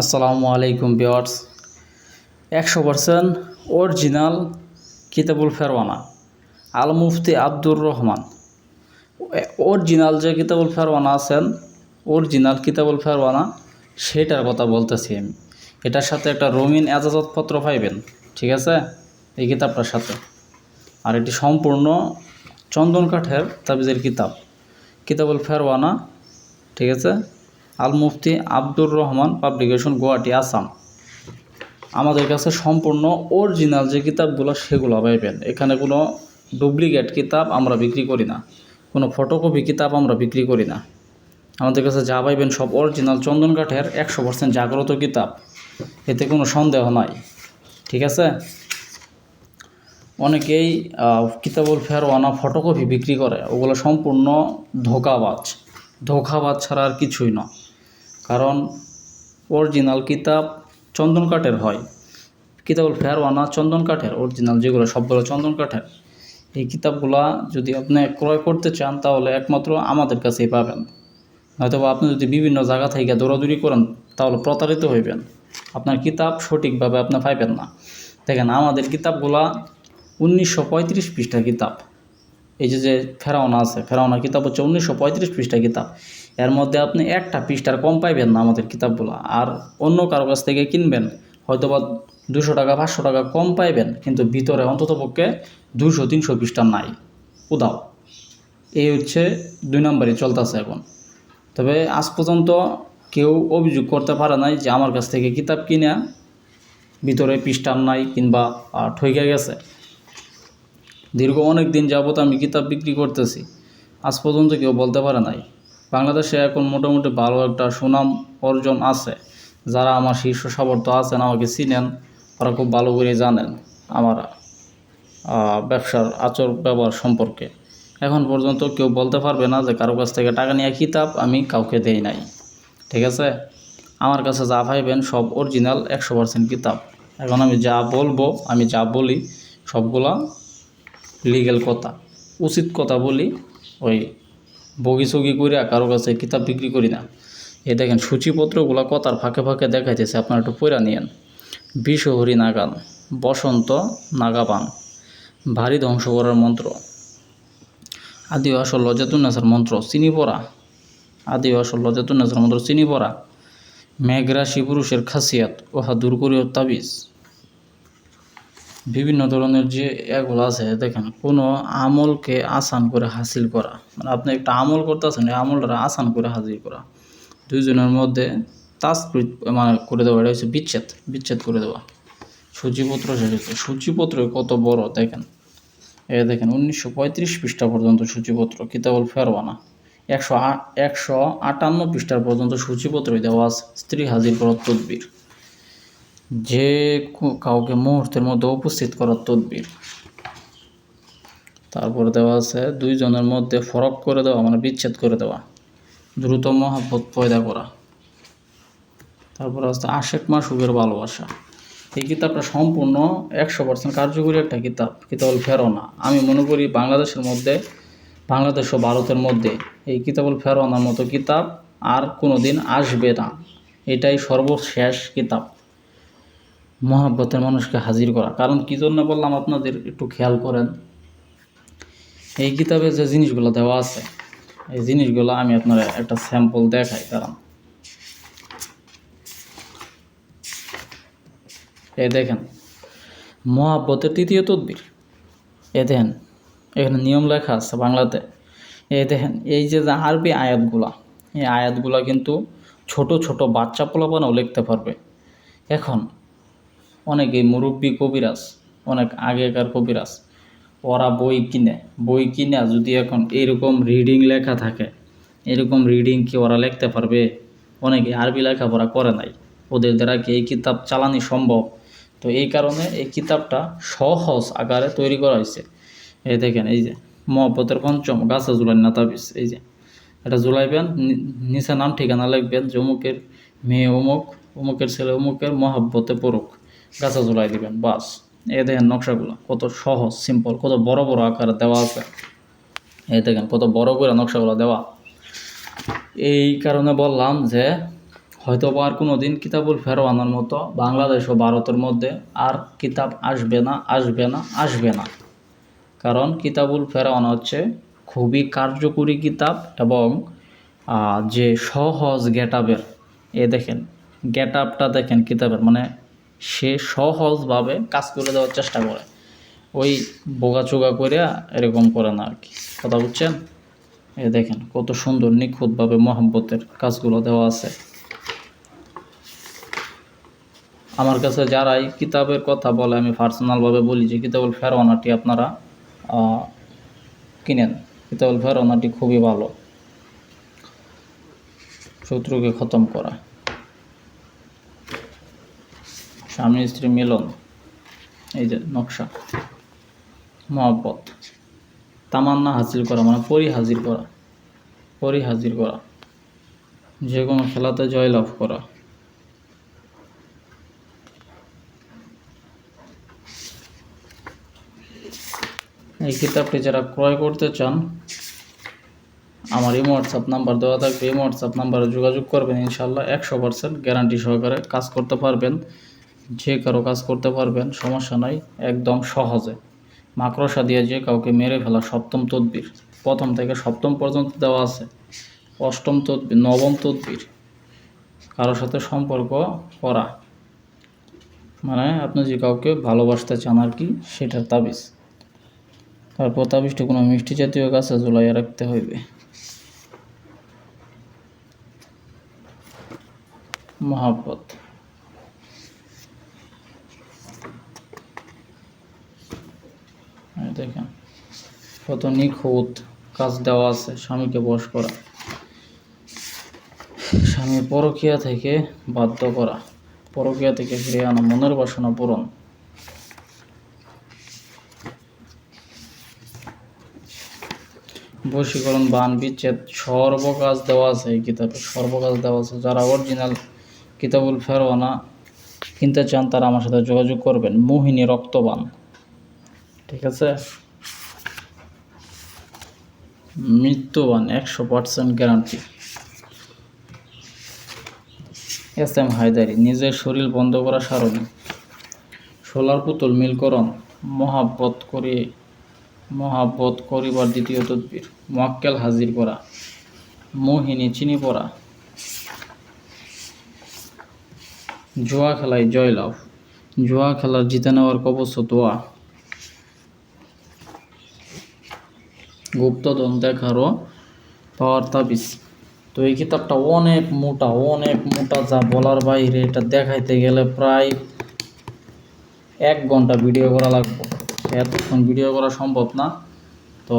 আসসালামু আলাইকুম বিয়ার্স একশো percent original Kitabul Ferwana Al Mufti Abdur Rahman. Original যে কিতাবুল ফেরওয়ানা আছেন, অরিজিনাল কিতাবুল ফেরওয়ানা, সেটার কথা বলতেছি আমি। এটার সাথে একটা রঙিন এজাজতপত্র পাইবেন, ঠিক আছে? এই কিতাবটার সাথে। আর এটি সম্পূর্ণ চন্দন কাঠের তাবিজের কিতাব, কিতাবুল ফেরওয়ানা, ঠিক আছে? আল মুফতি আব্দুর রহমান পাবলিকেশন গুয়াহাটি, আসাম। আমাদের কাছে সম্পূর্ণ অরিজিনাল যে কিতাবগুলো, সেগুলো পাইবেন। এখানে কোনো ডুপ্লিকেট কিতাব আমরা বিক্রি করি না। কোনো ফটোকপি কিতাব আমরা বিক্রি করি না। আমাদের কাছে যা পাইবেন সব অরিজিনাল চন্দন কাঠের একশো পার্সেন্ট জাগ্রত কিতাব। এতে কোনো সন্দেহ নাই। ঠিক আছে? অনেকেই কিতাবুল ফেরওয়ানা ফটোকপি বিক্রি করে। ওগুলো সম্পূর্ণ ধোকাবাজ। ধোকাবাজ ছাড়া আর কিছুই না। কারণ অরিজিনাল কিতাব চন্দন কাঠের হয়। কিতাবুল ফেরওয়ানা চন্দন কাঠের অরিজিনাল যেগুলো সবগুলো চন্দন কাঠের। এই কিতাবগুলা যদি আপনি ক্রয় করতে চান, তাহলে একমাত্র আমাদের কাছেই পাবেন। হয়তো বা আপনি যদি বিভিন্ন জায়গা থেকে দৌড়াদৌড়ি করেন, তাহলে প্রতারিত হইবেন। আপনার কিতাব সঠিকভাবে আপনি পাইবেন না। দেখেন, আমাদের কিতাবগুলা উনিশশো পঁয়ত্রিশ পৃষ্ঠা কিতাব। এই যে যে ফেরাওনা আছে, ফেরাওনা কিতাব হচ্ছে উনিশশো পঁয়ত্রিশ পৃষ্ঠা কিতাব। এর মধ্যে আপনি একটা পৃষ্ঠার কম পাইবেন না আমাদের কিতাবগুলো। আর অন্য কারও কাছ থেকে কিনবেন হয়তো বা দুশো টাকা, পাঁচশো টাকা কম পাইবেন, কিন্তু ভিতরে অন্ততপক্ষে দুশো, তিনশো পৃষ্ঠা নাই। উদাও। এই হচ্ছে দুই নম্বরই চলতেছে এখন। তবে আজ পর্যন্ত কেউ অভিযোগ করতে পারে নাই যে আমার কাছ থেকে কিতাব কিনে, ভিতরে পৃষ্ঠান নাই কিংবা ঠইকে গেছে। দীর্ঘ অনেক দিন যাবত আমি কিতাব বিক্রি করতেছি। আজ পর্যন্ত কেউ বলতে পারে নাই। বাংলাদেশে এখন মোটামুটি ভালো একটা সুনাম অর্জন আছে। যারা আমার শীর্ষ সামর্থ্য আছেন, আমাকে চিনেন ওরা খুব ভালো করে জানেন আমার ব্যবসার আচর ব্যবহার সম্পর্কে। এখন পর্যন্ত কেউ বলতে পারবে না যে কারও কাছ থেকে টাকা নিয়ে কিতাব আমি কাউকে দেই নাই। ঠিক আছে? আমার কাছে যা পাইবেন সব অরিজিনাল একশো পার্সেন্ট কিতাব। এখন আমি যা বলব, আমি যা বলি, সবগুলা লিগেল কথা। উচিত কথা বলি, ওই বগি সগি করে কারও কাছে কিতাব বিক্রি করি না। এ দেখেন সূচিপত্রগুলো কথার ফাঁকে ফাঁকে দেখাইতেছে, আপনারা একটু পয়রা নিয়েন। বিষহরি নাগান বসন্ত নাগাপান ভারী ধ্বংস করার মন্ত্র। আদি আসল লজাতুন্নাসের মন্ত্র, চিনি পড়া। আদি আসল লজাতুন্নাসের মন্ত্র, চিনি পড়া। মেঘরাশি পুরুষের খাসিয়াত ওহা দূর করিও তাবিজ। বিভিন্ন ধরনের যে এগুলো আছে, দেখেন, কোনো আমলকে আসান করে হাসিল করা। মানে আপনি একটা আমল করতেছেন, এই আমলটা আসান করে হাজির করা। দুইজনের মধ্যে তাস্কৃত মানে করে দেওয়া, এটা হচ্ছে বিচ্ছেদ বিচ্ছেদ করে দেওয়া। সূচিপত্র শেষ সূচিপত্র কত বড়, দেখেন। এ দেখেন, উনিশশো পঁয়ত্রিশ পৃষ্ঠা পর্যন্ত সূচিপত্র, কিতাবুল ফেরওয়ানা। একশো একশো আটান্ন পৃষ্ঠার পর্যন্ত সূচিপত্রই দেওয়া আছে, স্ত্রী হাজির করার তদবির। যে কাউকে মুহূর্তের মধ্যে উপস্থিত করার তদবির। তারপরে দেওয়া আছে, দুইজনের মধ্যে ফরক করে দেওয়া মানে বিচ্ছেদ করে দেওয়া। দ্রুত মহাব্বত পয়দা করা। তারপরে আছে, আশেক মাসুকের ভালোবাসা। এই কিতাবটা সম্পূর্ণ একশো পার্সেন্ট কার্যকরী একটা কিতাব, কিতাবুল ফেরোনা আমি মনে করি বাংলাদেশের মধ্যে, বাংলাদেশ ও ভারতের মধ্যে এই কিতাবুল ফেরোনার মতো কিতাব আর কোনো দিন আসবে না। এটাই সর্বশেষ কিতাব। মহাব্বতের মানুষকে হাজির করা। কারণ কী জন্য বললাম, আপনাদের একটু খেয়াল করেন। এই কিতাবে যে জিনিসগুলো দেওয়া আছে, এই জিনিসগুলো আমি আপনার একটা স্যাম্পল দেখাই কারণ এই দেখেন, মহাব্বতের তৃতীয় তদবির। এ দেখেন, এখানে নিয়ম লেখা আছে বাংলাতে। এই দেখেন, এই যে যে আরবি আয়াতগুলা, এই আয়াতগুলা কিন্তু ছোট ছোট বাচ্চা পোলাপানাও লিখতে পারবে। এখন অনেকে মুরব্বী কবিরাজ, অনেক আগেকার কবিরাজ। ওরা বই কিনে বই কিনে যদি এখন এরকম রিডিং লেখা থাকে, এরকম রিডিং কি ওরা লিখতে পারবে? অনেকে আরবি লেখাপড়া করে নাই, ওদের দ্বারা কি এই কিতাব চালানি সম্ভব? তো এই কারণে এই কিতাবটা সহজ আকারে তৈরি করা হয়েছে। এই দেখেন, এই যে মহব্বতের পঞ্চম গাছে জুলাই না তাবিজ এই যে এটা জুলাইবেন নিচে নাম ঠিকানা লিখবেন, যে অমুকের মেয়ে অমুক, অমুকের ছেলে অমুকের মহাব্বতে পড়ুক। গাছা জুলাই দিবেন, বাস। এ দেখেন নকশাগুলো, কত সহজ সিম্পল কত বড় বড় আকারে দেওয়া আছে। এই দেখেন, কত বড় করে নকশাগুলো দেওয়া। এই কারণে বললাম যে হয়তো আর কোনো দিন কিতাবুল ফেরোয়ানার মতো বাংলাদেশ ও ভারতের মধ্যে আর কিতাব আসবে না আসবে না আসবে না। কারণ কিতাবুল ফেরোয়ানা হচ্ছে খুবই কার্যকরী কিতাব এবং যে সহজ গেট এ দেখেন, গেট আপটা দেখেন কিতাবের মানে সে সহজভাবে কাজ করে দেওয়ার চেষ্টা করে। ওই বোগাচোগা করে এরকম করে না আর কি। কথা বুঝছেন? এ দেখেন, কত সুন্দর, নিখুঁতভাবে মহাব্বতের কাজগুলো দেওয়া আছে। আমার কাছে যারাই কিতাবের কথা বলে, আমি পার্সোনালভাবে বলি যে, কিতাবুল ফেরওয়ানাটি আপনারা কিনেন। কিতাবুল ফেরওয়ানাটি খুবই ভালো। শত্রুকে খতম করা। স্বামী স্ত্রী মিলন, এই যে নকশা, মহব্বত, তামান্না হাসিল করা মানে পরি হাজির করা, পরি হাজির করা, যে কোনো খেলাতে জয়লাভ করা। এই কিতাবটি যারা ক্রয় করতে চান, আমার এই হোয়াটসঅ্যাপ নাম্বার দেওয়া থাকবে, এই হোয়াটসঅ্যাপ নাম্বারে যোগাযোগ করবেন ইনশাল্লাহ একশো পার্সেন্ট গ্যারান্টি সহকারে কাজ করতে পারবেন। যে কারও কাজ করতে পারবেন, সমস্যা নাই, একদম সহজে। মাকড়সা দিয়ে যে কাউকে মেরে ফেলা সপ্তম তদবির, প্রথম থেকে সপ্তম পর্যন্ত দেওয়া আছে। অষ্টম তদবির, নবম তদবির কারোর সাথে সম্পর্ক করা। মানে আপনি যে কাউকে ভালোবাসতে চান আর কি, সেটার তাবিজ। তারপর তাবিজটি কোনো মিষ্টি জাতীয় গাছে ঝুলাইয়া রাখতে হইবে। মহাব্বত এই দেখেন কত নিখুঁত কাজ দেওয়া আছে স্বামীকে বশ করা। স্বামী পরকিয়া থেকে বাধ্য করা। পরকিয়া থেকে ফিরে আনা মনের বাসনা পূরণ। বশীকরণ বান বিচ্ছেদ, সর্বকাজ দেওয়া আছে এই কিতাবে। সর্বকাজ দেওয়া আছে। যারা অরিজিনাল কিতাবুল ফেরোয়ানা কিনতে চান, তারা আমার সাথে যোগাযোগ করবেন। মোহিনী রক্তবান ঠিক আছে? মৃত্যুবান একশো percent guarantee S M Haidari নিজের শরীর বন্ধ করা সারণী। সোলার পুতুল মিলকরণ। মহাব্বত করে, মহাব্বত করিবার দ্বিতীয় তদবির। মোয়াক্কেল হাজির করা। মোহিনী চিনি পড়া জুয়া খেলায় জয়লাভ। জুয়া খেলার জিতে নেওয়ার কবচ দোয়া। দেখারও পাওয়ার তাবিজ তো এই কিতাবটা অনেক মোটা অনেক মোটা যা বলার বাইরে, এটা দেখাইতে গেলে প্রায় এক ঘণ্টা ভিডিও করা লাগবে। এতক্ষণ ভিডিও করা সম্ভব না। তো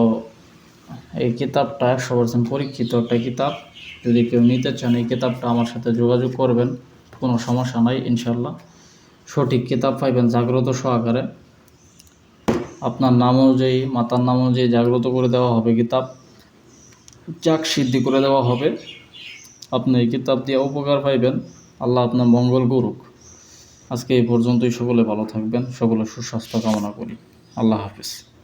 এই কিতাবটা একশো পার্সেন্ট পরীক্ষিত একটা কিতাব। যদি কেউ নিতে চান, এই কিতাবটা আমার সাথে যোগাযোগ করবেন, কোনো সমস্যা নাই ইনশাল্লাহ সঠিক কিতাব পাইবেন জাগ্রত সহকারে। আপনার নাম অনুযায়ী, মাতার নাম অনুযায়ী জাগ্রত করে দেওয়া হবে কিতাব। চাক সিদ্ধি করে দেওয়া হবে। আপনি এই কিতাব দিয়ে উপকার পাইবেন। আল্লাহ আপনার মঙ্গল করুক। আজকে এই পর্যন্তই। সকলে ভালো থাকবেন। সকলে সুস্বাস্থ্য কামনা করি। আল্লাহ হাফিজ।